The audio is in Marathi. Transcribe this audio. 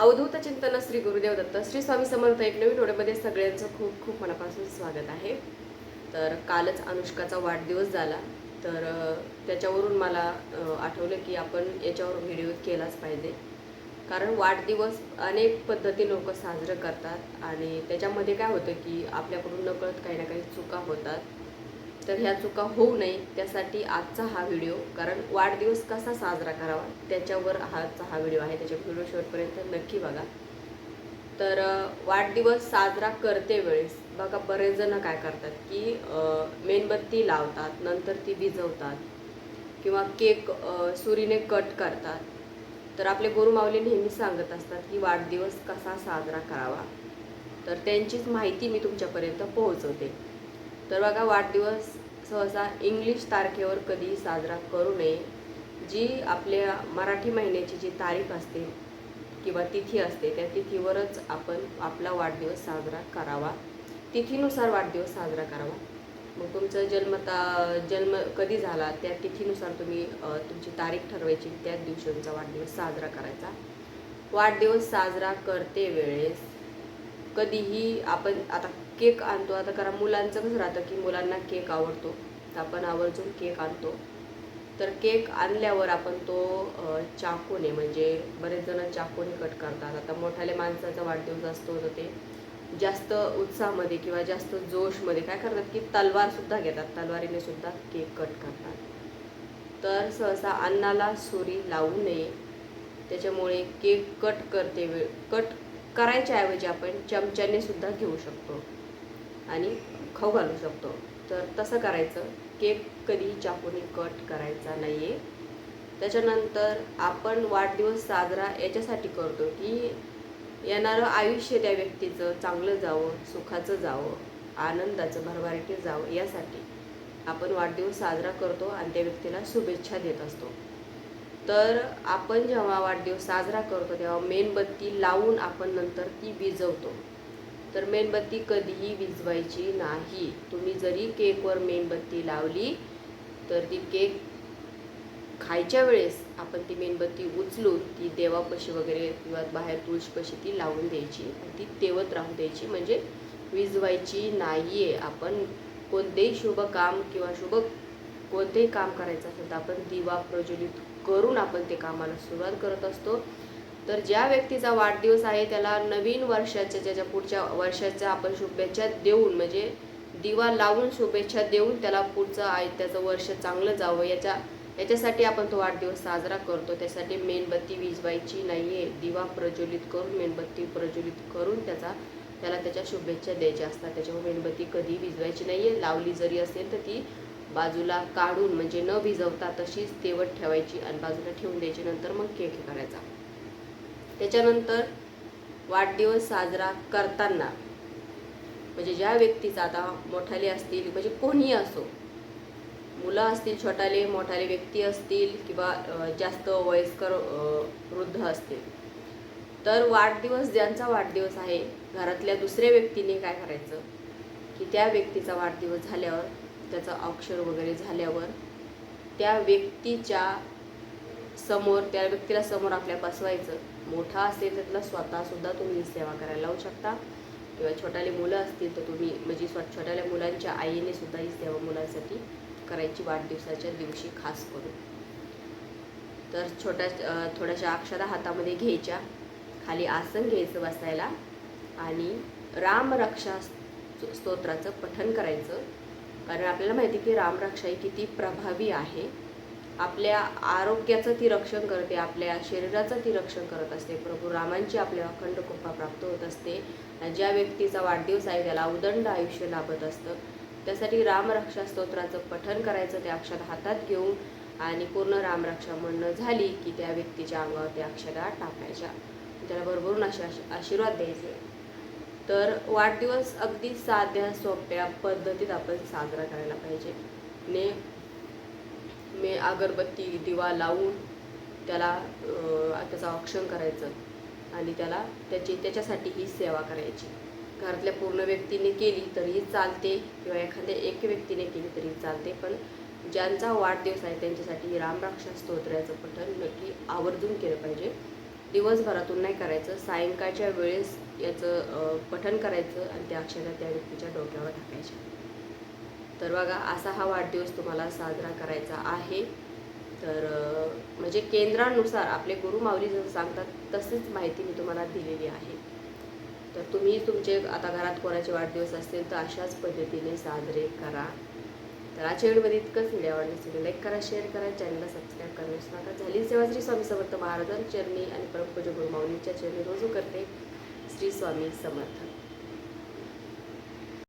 अवधूत चिंतन श्री गुरुदेव दत्त श्री स्वामी समर्थ एक नवीन व्हिडिओमध्ये सगळ्यांचं खूप खूप मनापासून स्वागत आहे. तर कालच अनुष्काचा वाढदिवस झाला. तर त्याच्यावरून मला आठवलं की आपण याच्यावर व्हिडिओ केलाच पाहिजे. कारण वाढदिवस अनेक पद्धती लोक साजरं करतात आणि त्याच्यामध्ये काय होतं की आपल्याकडून नकळत काही ना काही चुका होतात. तर ह्या चुका होऊ नये त्यासाठी आजचा हा व्हिडिओ कारण वाढदिवस कसा साजरा करावा त्याच्यावर आजचा हा व्हिडिओ आहे. त्याच्या व्हिडिओ शेवटपर्यंत नक्की बघा. तर वाढदिवस साजरा करते वेळेस बघा बरेच जण काय करतात की मेणबत्ती लावतात नंतर ती भिजवतात किंवा केक सुरीने कट करतात. तर आपले गुरुमाऊली नेहमी सांगत असतात की वाढदिवस कसा साजरा करावा. तर त्यांचीच माहिती मी तुमच्यापर्यंत पोहोचवते. तर बघा वाढदिवस सहसा इंग्लिश तारखेवर कधी साजरा करू नये. जी आपल्या मराठी महिन्याची जी तारीख असते किंवा तिथी असते त्या तिथीवरच आपण आपला वाढदिवस साजरा करावा. तिथीनुसार वाढदिवस साजरा करावा. मग तुमचं जन्मता जन्म कधी झाला त्या तिथीनुसार तुम्ही तुमची तारीख ठरवायची. त्याच दिवशी तुमचा वाढदिवस साजरा करायचा. वाढदिवस साजरा करते वेळेस कधीही आपण आता केक आणतो. आता कारण मुलांचं कसं राहतं की मुलांना केक आवडतो. तर आपण आवर्जून केक आणतो. तर केक आणल्यावर आपण तो चाकूने म्हणजे बरेच जण चाकूने कट करतात. आता मोठाले माणसाचा वाढदिवस असतो तर ते जास्त उत्साहामध्ये किंवा जास्त जोशमध्ये काय करतात की तलवारसुद्धा घेतात. तलवारीने सुद्धा केक कट करतात. तर सहसा अन्नाला सुरी लावू नये. त्याच्यामुळे केक कट करते वेळ कट करायच्या ऐवजी आपण चमच्याने सुद्धा घेऊ शकतो. आणि खाऊ घालू शकतो. तर तसं करायचं. केक कधी चाकूने कट करायचा नाही आहे त्याच्यानंतर आपण वाढदिवस साजरा याच्यासाठी करतो की येणारं आयुष्य त्या व्यक्तीचं चांगलं जावं सुखाचं जावं आनंदाचं भरभराटी जावं यासाठी आपण वाढदिवस साजरा करतो आणि त्या व्यक्तीला शुभेच्छा देत असतो. तर आपण जेव्हा वाढदिवस साजरा करतो तेव्हा मेणबत्ती लावून आपण नंतर ती विजवतो तर मेणबत्ती कधीही विजवायची नाही. तुम्ही जरी केकवर मेणबत्ती लावली तर ती केक खायच्या वेळेस आपण ती मेणबत्ती उचलून ती देवापाशी वगैरे किंवा बाहेर तुळशीपाशी ती लावून द्यायची आणि ती तेवत राहू द्यायची. म्हणजे विजवायची नाही आहे आपण कोणतेही शुभ काम किंवा शुभ कोणतेही काम करायचं असेल तर आपण दिवा प्रज्वलित करून आपण ते कामाला सुरुवात करत असतो. तर ज्या व्यक्तीचा वाढदिवस आहे त्याला नवीन वर्षाच्या ज्याच्या पुढच्या वर्षाच्या आपण शुभेच्छा देऊन म्हणजे दिवा लावून शुभेच्छा देऊन त्याला पुढचं आहे त्याचं वर्ष चांगलं जावं. याच्या याच्यासाठी आपण तो वाढदिवस साजरा करतो. त्यासाठी मेणबत्ती विजवायची नाही आहे दिवा प्रज्वलित करून मेणबत्ती प्रज्वलित करून त्याचा त्याला त्याच्या शुभेच्छा द्यायच्या असतात. त्याच्यामुळे मेणबत्ती कधी विजवायची नाही आहे लावली जरी असेल तर ती बाजूला काढून म्हणजे न भिजवता तशीच तेवट ठेवायची आणि बाजूला ठेवून द्यायची. नंतर मग केक करायचा. त्याच्यानंतर वाढदिवस साजरा करताना म्हणजे ज्या व्यक्तीचा आता मोठाले असतील म्हणजे कोणीही असो मुलं असतील छोटाले मोठाले व्यक्ती असतील किंवा जास्त वयस्कर वृद्ध असतील तर वाढदिवस ज्यांचा वाढदिवस आहे घरातल्या दुसऱ्या व्यक्तीने काय करायचं? की त्या व्यक्तीचा वाढदिवस झाल्यावर त्याचं अक्षर वगैरे झाल्यावर त्या व्यक्तीच्या समोर त्या व्यक्तीला समोर आपल्या बसवायचं. मोठा असेल तर स्वतःसुद्धा तुम्ही सेवा करायला लावू शकता. किंवा छोटाले मुलं असतील तर तुम्ही म्हणजे स्व छोट्याल्या मुलांच्या आईने सुद्धा ही सेवा मुलांसाठी करायची वाढदिवसाच्या दिवशी खास करून. तर छोट्या थोड्याशा अक्षरा हातामध्ये घ्यायच्या. खाली आसन घ्यायचं बसायला आणि रामरक्षा स्तोत्राचं पठन करायचं. कारण आपल्याला माहिती आहे की रामरक्षा ही किती प्रभावी आहे. आपल्या आरोग्याचं ती रक्षण करते आपल्या शरीराचं ती रक्षण करत असते. प्रभू रामांची आपल्याला अखंड कृपा प्राप्त होत असते. आणि ज्या व्यक्तीचा वाढदिवस आहे त्याला उदंड आयुष्य लाभत असतं. त्यासाठी रामरक्षा स्तोत्राचं पठन करायचं त्या अक्षर हातात घेऊन आणि पूर्ण रामरक्षा म्हणणं झाली की त्या व्यक्तीच्या अंगावर त्या अक्षरा टाकायच्या. त्याला भरभरून असे आशीर्वाद द्यायचे. तर वाढदिवस अगदी साध्या सोप्या पद्धतीत आपण साजरा करायला पाहिजे. ने मी अगरबत्ती दिवा लावून त्याला त्याचं औक्षण करायचं. आणि त्याला त्याची त्याच्यासाठी ही सेवा करायची. घरातल्या पूर्ण व्यक्तीने केली तरीही चालते किंवा एखाद्या एक व्यक्तीने केली तरी चालते. पण ज्यांचा वाढदिवस आहे त्यांच्यासाठी रामराक्षा स्तोत्राचं पठण नक्की आवर्जून केलं पाहिजे. दिवसभरातून नाही करायचं. सायंकाळच्या वेळेस याचं पठन पठण करायचं आणि त्या अक्षरा त्या व्यक्तीच्या डोक्यावर टाकायच्या. तर बघा असा हा वाढदिवस तुम्हाला साजरा करायचा आहे. तर म्हणजे केंद्रानुसार आपले गुरु माऊली जसं सांगतात तशीच माहिती मी तुम्हाला दिलेली आहे. तर तुम्ही तुमचे आता घरात कोणाचे वाढदिवस असतील तर अशाच पद्धतीने साजरे करा. तर आजच्या व्हिडिओमध्ये इतकंच व्हिडिओ आवडल्यास व्हिडिओ लाईक करा शेअर करा चॅनलला सबस्क्राईब करण्यास नका. झाली सेवा श्री स्वामी समर्थ महाराजांच्या चरणी आणि परमपूज गुरु माऊलींच्या चरणी रोजू करते श्री स्वामी समर्थ.